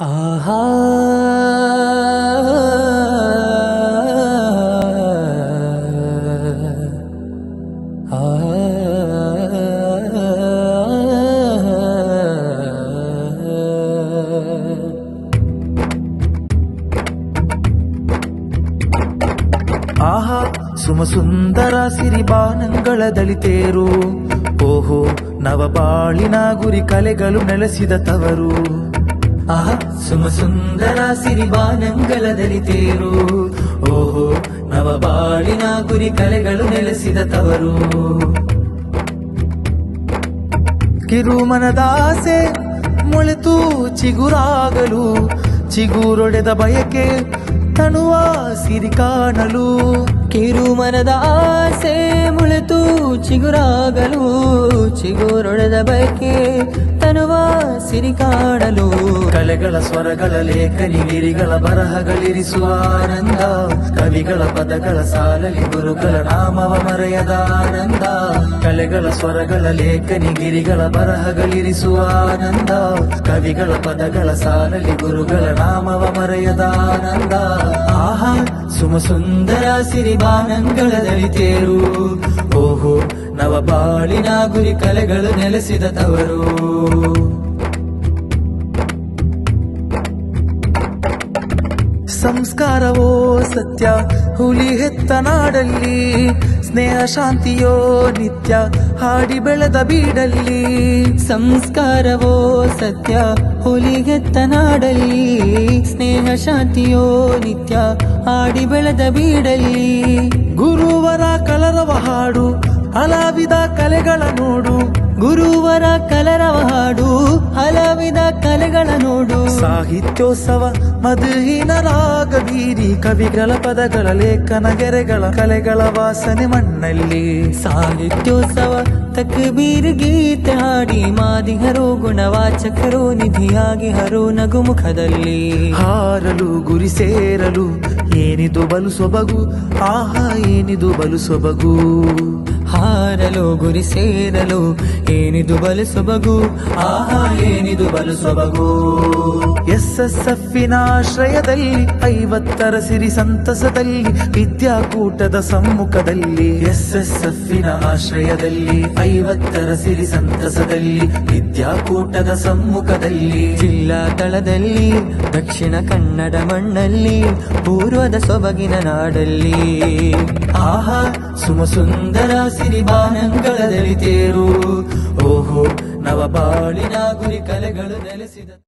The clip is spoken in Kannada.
ಆಹಾ. ಆಹಾ ಸುಮ ಸುಂದರ ಸಿರಿಬಾನಂಗಳ ದಳಿತೇರು ಓಹೋ ನವಬಾಳಿನ ಗುರಿ ಕಲೆಗಳು ನೆಲೆಸಿದ ತವರು. ಆಹಾ, ಸುಮ ಸುಂದರ ಸಿರಿಬಾನಂಗಳ ದಲಿತೇರು ಓಹೋ, ನವಬಾಳಿನ ಗುರಿ ಕಲೆಗಳು ನೆಲೆಸಿದ ತವರು. ಕಿರುಮನದಾಸೆ ಮೊಳೆತು ಚಿಗುರಾಗಲು, ಚಿಗುರೊಡೆದ ಬಯಕೆ ತಣುವ ಸಿರಿ ಕಾಣಲು. ಕಿರು ಮನದ ಆಸೆ ಮುಳಿತು ಚಿಗುರಾಗಲು, ಚಿಗುರೊಡೆದ ಬಯಕೆ ತನುವ ಸಿರಿ ಕಾಣಲು. ಕಲೆಗಳ ಸ್ವರಗಳ ಲೇಖನಿ ಗಿರಿಗಳ ಬರಹಗಳಿರಿಸುವ ಆನಂದ. ಕವಿಗಳ ಪದಗಳ ಸಾಲಲಿ, ಗುರುಗಳ ನಾಮವ ಮರೆಯದ ಆನಂದ. ಕಲೆಗಳ ಸ್ವರಗಳ ಲೇಖನಿ ಗಿರಿಗಳ ಬರಹಗಳಿರಿಸುವ ಆನಂದ. ಕವಿಗಳ ಪದಗಳ ಸಾಲಲಿ, ಗುರುಗಳ ನಾಮವ ಮರೆಯದ ಆನಂದ. ಆಹಾ ಸುಮ ಸುಂದರ ಸಿರಿಬಾನಂಗಳ ದಲಿತೇರು ಓಹೋ ನವ ಬಾಳಿನ ಗುರಿ ಕಲೆಗಳು ನೆಲೆಸಿದ ತವರು. ಸಂಸ್ಕಾರವೋ ಸತ್ಯ, ಹುಲಿ ಹೆತ್ತ ನಾಡಲ್ಲಿ, ಸ್ನೇಹ ಶಾಂತಿಯೋ ನಿತ್ಯ, ಹಾಡಿ ಬೆಳೆದ ಬೀಡಲ್ಲಿ. ಸಂಸ್ಕಾರವೋ ಸತ್ಯ ಹುಲಿಗೆತ್ತ ನಾಡಲ್ಲಿ, ಸ್ನೇಹ ಶಾಂತಿಯೋ ನಿತ್ಯ, ಹಾಡಿ ಬೆಳೆದ ಬೀಡಲ್ಲಿ. ಗುರುವರ ಕಲರವ ಹಾಡು ಹಲವಿದ ಕಲೆಗಳ ನೋಡು, ಗುರುವರ ಕಲರವ ಹಾಡು, ಹಲವಿದ ಕಲೆಗಳ ನೋಡು. ಸಾಹಿತ್ಯೋತ್ಸವ, ಮಧುಹೀನ ರಾಗ ಬೀರಿ ಕವಿಗಳ ಪದಗಳ ಲೇಖನ ಗೆರೆಗಳ ಕಲೆಗಳ ವಾಸನೆ ಮಣ್ಣಲ್ಲಿ. ಸಾಹಿತ್ಯೋತ್ಸವ, ತಕ್ಬೀರ್ ಗೀತೆ ಹಾಡಿ ಮಾದಿಹರು ಗುಣವಾಚಕರು, ನಿಧಿಯಾಗಿ ಹರು ನಗುಮುಖದಲ್ಲಿ. ಹಾರಲು, ಗುರಿ ಸೇರಲು, ಏನಿದು ಬಲು ಸೊಬಗು, ಆಹಾ, ಏನಿದು ಬಲು ಸೊಬಗು. ಹಾರಲು ಗುರಿ ಸೇರಲು, ಏನಿದು ಬಲು ಸೊಬಗು ಆಹಾ, ಏನಿದು ಬಲು ಸೊಬಗು ಎಸ್ ಎಸ್ ಎಫ್ನ ಆಶ್ರಯದಲ್ಲಿ, ಐವತ್ತರ ಸಿರಿ ಸಂತಸದಲ್ಲಿ, ವಿದ್ಯಾಕೂಟದ ಸಮ್ಮುಖದಲ್ಲಿ ಎಸ್ ಎಸ್ ಎಫ್ನ ಆಶ್ರಯದಲ್ಲಿ, ಐವತ್ತರ ಸಿರಿ ಸಂತಸದಲ್ಲಿ, ವಿದ್ಯಾಕೂಟದ ಸಮ್ಮುಖದಲ್ಲಿ. ಜಿಲ್ಲಾ ತಳದಲ್ಲಿ, ದಕ್ಷಿಣ ಕನ್ನಡ ಮಣ್ಣಲ್ಲಿ, ಪೂರ್ವದ ಸೊಬಗಿನ ನಾಡಲ್ಲಿ. ಆಹಾ ಸುಮ ಸುಂದರ ಬಾನಂಗಳದಲ್ಲಿ ತೇರು. ಓಹೋ ನವ ಬಾಳಿನ ಗುರಿ ಕಲೆಗಳು ನೆಲೆಸಿದ